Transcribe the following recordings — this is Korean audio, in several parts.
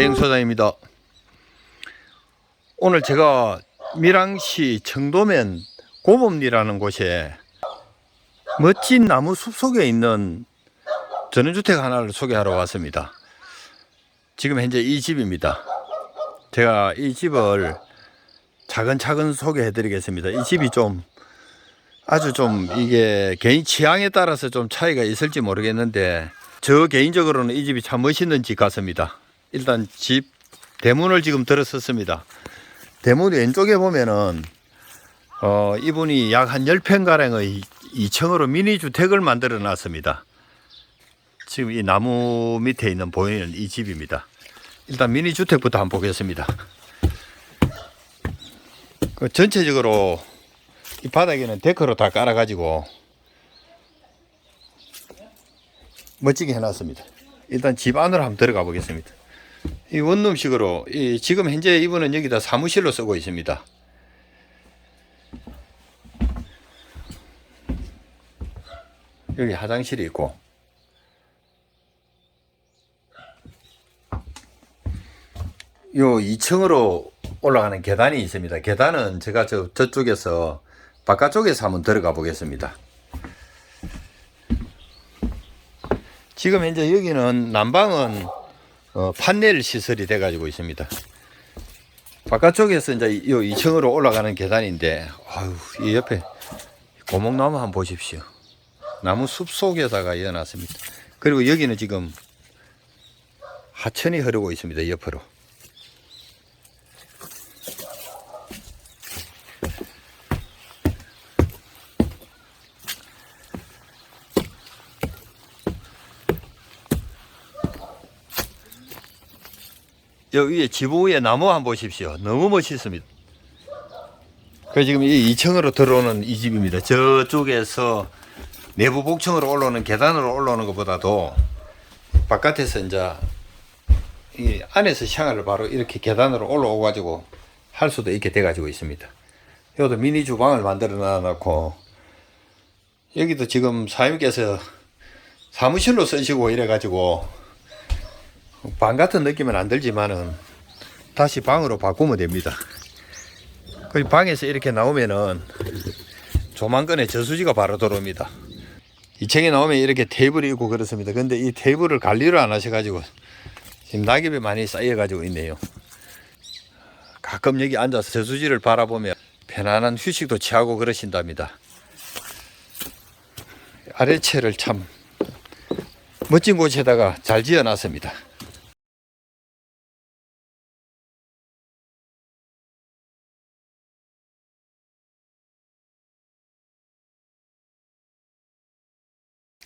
부동산의 정태영 소장입니다. 오늘 제가 밀양시 청도면 고범리라는 곳에 멋진 나무 숲 속에 있는 전원주택 하나를 소개하러 왔습니다. 지금 현재 이 집입니다. 제가 이 집을 차근차근 소개해 드리겠습니다. 이 집이 좀 아주 좀 이게 개인 취향에 따라서 좀 차이가 있을지 모르겠는데 저 개인적으로는 이 집이 참 멋있는 집 같습니다. 일단 집 대문을 지금 들어섰습니다. 대문 왼쪽에 보면은 어 이분이 약 한 10평 가량의 2층으로 미니 주택을 만들어 놨습니다. 지금 이 나무 밑에 있는 보이는 이 집입니다. 일단 미니 주택부터 한번 보겠습니다. 그 전체적으로 이 바닥에는 데크로 다 깔아가지고 멋지게 해놨습니다. 일단 집 안으로 한번 들어가 보겠습니다. 이 원룸식으로 이 지금 현재 이분은 여기다 사무실로 쓰고 있습니다. 여기 화장실이 있고 요 2층으로 올라가는 계단이 있습니다. 계단은 제가 저 저쪽에서 바깥쪽에서 한번 들어가 보겠습니다. 지금 현재 여기는 난방은 어, 판넬 시설이 돼 가지고 있습니다. 바깥쪽에서 이제 이 2층으로 올라가는 계단인데 아유, 이 옆에 고목나무 한번 보십시오. 나무 숲 속에다가 이어놨습니다. 그리고 여기는 지금 하천이 흐르고 있습니다. 옆으로. 여기 위에 지붕 위에 나무 한번 보십시오. 너무 멋있습니다. 그 지금 이 2층으로 들어오는 이 집입니다. 저쪽에서 내부 복층으로 올라오는 계단으로 올라오는 것보다도 바깥에서 이제 이 안에서 샹을 바로 이렇게 계단으로 올라오 가지고 할 수도 있게 돼 가지고 있습니다. 여기도 미니 주방을 만들어 놔 놓고 여기도 지금 사장님께서 사무실로 쓰시고 이래 가지고 방 같은 느낌은 안 들지만은 다시 방으로 바꾸면 됩니다. 그 방에서 이렇게 나오면은 조만간에 저수지가 바로 들어옵니다. 2층에 나오면 이렇게 테이블이 있고 그렇습니다. 근데 이 테이블을 관리를 안 하셔가지고 지금 낙엽이 많이 쌓여가지고 있네요. 가끔 여기 앉아서 저수지를 바라보며 편안한 휴식도 취하고 그러신답니다. 아래채를 참 멋진 곳에다가 잘 지어놨습니다.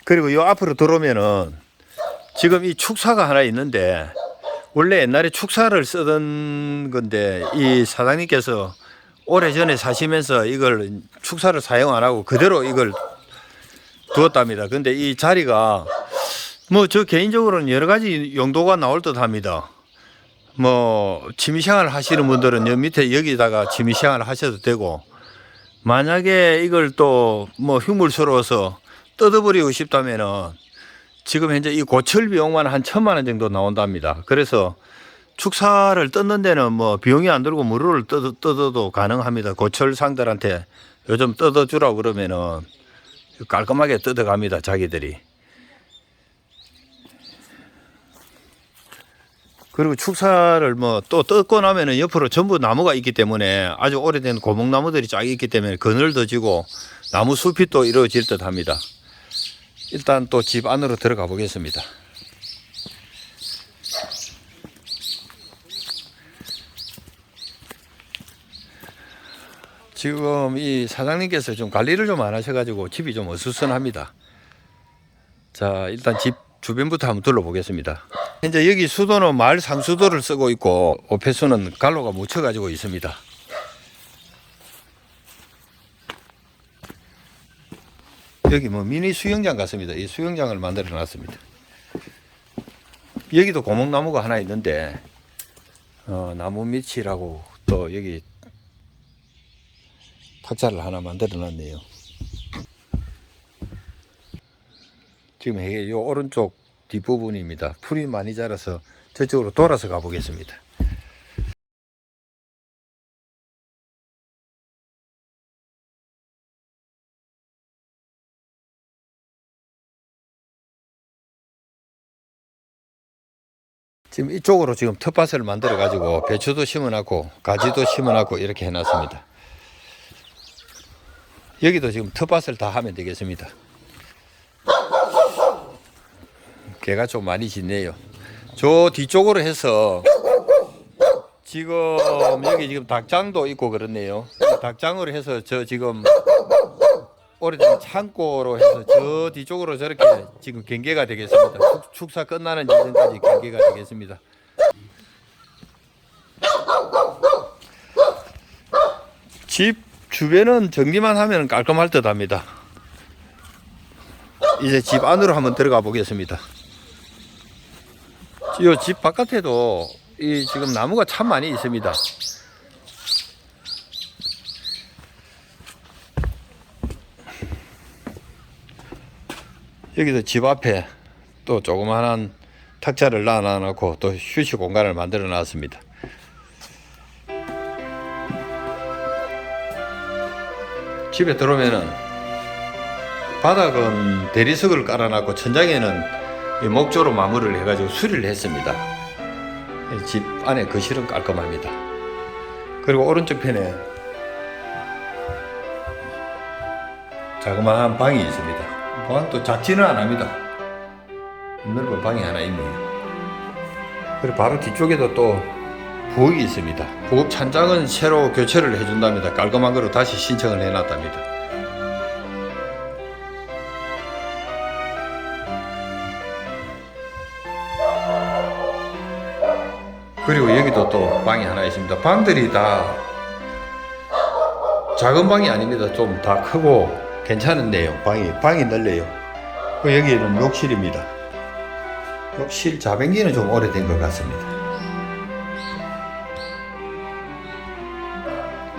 그리고 요 앞으로 들어오면은 지금 이 축사가 하나 있는데 원래 옛날에 축사를 쓰던 건데 이 사장님께서 오래전에 사시면서 이걸 축사를 사용 안 하고 그대로 이걸 두었답니다. 근데 이 자리가 뭐 저 개인적으로는 여러 가지 용도가 나올 듯 합니다. 뭐 취미생활 하시는 분들은 여 밑에 여기다가 취미생활 하셔도 되고 만약에 이걸 또 뭐 흉물스러워서 뜯어버리고 싶다면은 지금 현재 이 고철 비용만 한 천만 원 정도 나온답니다. 그래서 축사를 뜯는 데는 뭐 비용이 안 들고 무료를 뜯어, 뜯어도 가능합니다. 고철 상들한테 요즘 뜯어주라고 그러면은 깔끔하게 뜯어갑니다. 자기들이. 그리고 축사를 뭐 또 뜯고 나면은 옆으로 전부 나무가 있기 때문에 아주 오래된 고목나무들이 쫙 있기 때문에 그늘더지고 나무 숲이 또 이루어질 듯 합니다. 일단 또 집 안으로 들어가 보겠습니다. 지금 이 사장님께서 좀 관리를 좀 안 하셔가지고 집이 좀 어수선합니다. 자, 일단 집 주변부터 한번 둘러보겠습니다. 현재 여기 수도는 마을 상수도를 쓰고 있고 오폐수는 갈로가 묻혀가지고 있습니다. 여기 뭐 미니 수영장 같습니다. 이 수영장을 만들어 놨습니다. 여기도 고목나무가 하나 있는데 어, 나무 밑이라고 또 여기 탁자를 하나 만들어 놨네요. 지금 이게 요 오른쪽 뒷부분입니다. 풀이 많이 자라서 저쪽으로 돌아서 가보겠습니다. 지금 이쪽으로 지금 텃밭을 만들어 가지고 배추도 심어놨고 가지도 심어놨고 이렇게 해놨습니다. 여기도 지금 텃밭을 다 하면 되겠습니다. 개가 좀 많이 짖네요. 저 뒤쪽으로 해서 지금 여기 지금 닭장도 있고 그렇네요. 닭장으로 해서 저 지금 오래된 창고로 해서 저 뒤쪽으로 저렇게 지금 경계가 되겠습니다. 축- 축사 끝나는 지점까지 경계가 되겠습니다. 집 주변은 정리만 하면 깔끔할 듯합니다. 이제 집 안으로 한번 들어가 보겠습니다. 이 집 바깥에도 이 지금 나무가 참 많이 있습니다. 여기도 집 앞에 또 조그마한 탁자를 놔놓고 또 휴식 공간을 만들어 놨습니다. 집에 들어오면은 바닥은 대리석을 깔아놨고 천장에는 이 목조로 마무리를 해가지고 수리를 했습니다. 집 안에 거실은 깔끔합니다. 그리고 오른쪽 편에 자그마한 방이 있습니다. 방도 작지는 않습니다. 넓은 방이 하나 있네요. 그리고 바로 뒤쪽에도 또 부엌이 있습니다. 부엌 찬장은 새로 교체를 해준답니다. 깔끔한 거로 다시 신청을 해놨답니다. 그리고 여기도 또 방이 하나 있습니다. 방들이 다 작은 방이 아닙니다. 좀 다 크고 괜찮은데요. 방이 방이 넓네요. 그 여기는 욕실입니다. 욕실 자변기는 좀 오래된 것 같습니다.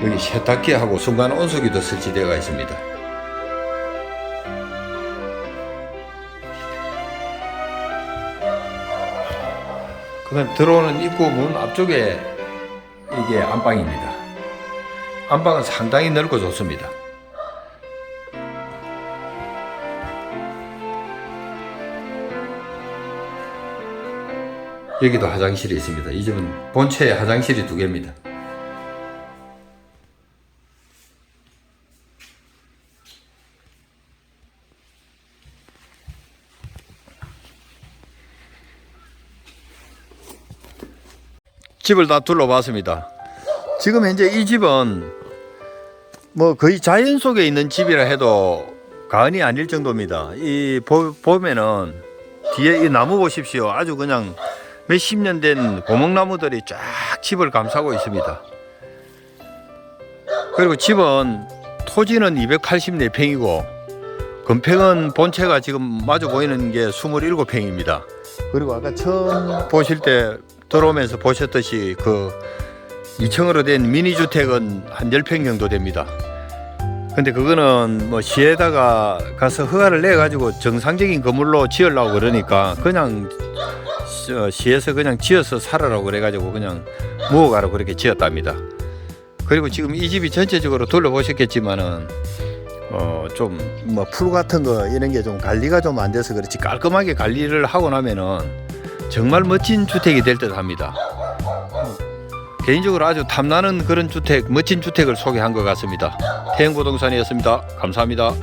여기 세탁기하고 순간 온수기도 설치되어 있습니다. 그 다음 들어오는 입구 문 앞쪽에 이게 안방입니다. 안방은 상당히 넓고 좋습니다. 여기도 화장실이 있습니다. 이 집은 본체에 화장실이 두 개입니다. 집을 다 둘러봤습니다. 지금 현재 이 집은 뭐 거의 자연 속에 있는 집이라 해도 과언이 아닐 정도입니다. 이 보, 보면은 뒤에 이 나무 보십시오. 아주 그냥 몇십 년 된 고목나무들이 쫙 집을 감싸고 있습니다. 그리고 집은 토지는 284평이고 건평은 본체가 지금 마주 보이는 게 27평입니다. 그리고 아까 처음 보실 때 들어오면서 보셨듯이 그 2층으로 된 미니 주택은 한 10평 정도 됩니다. 근데 그거는 뭐 시에다가 가서 허가를 내 가지고 정상적인 건물로 지으려고 그러니까 그냥 시- 시에서 그냥 지어서 살아라고 그래 가지고 그냥 무허가로 그렇게 지었답니다. 그리고 지금 이 집이 전체적으로 둘러보셨겠지만은 어 좀 뭐 풀 같은 거 이런 게 좀 관리가 좀 안 돼서 그렇지 깔끔하게 관리를 하고 나면은 정말 멋진 주택이 될 듯 합니다. 개인적으로 아주 탐나는 그런 주택, 멋진 주택을 소개한 것 같습니다. 태영부동산이었습니다. 감사합니다.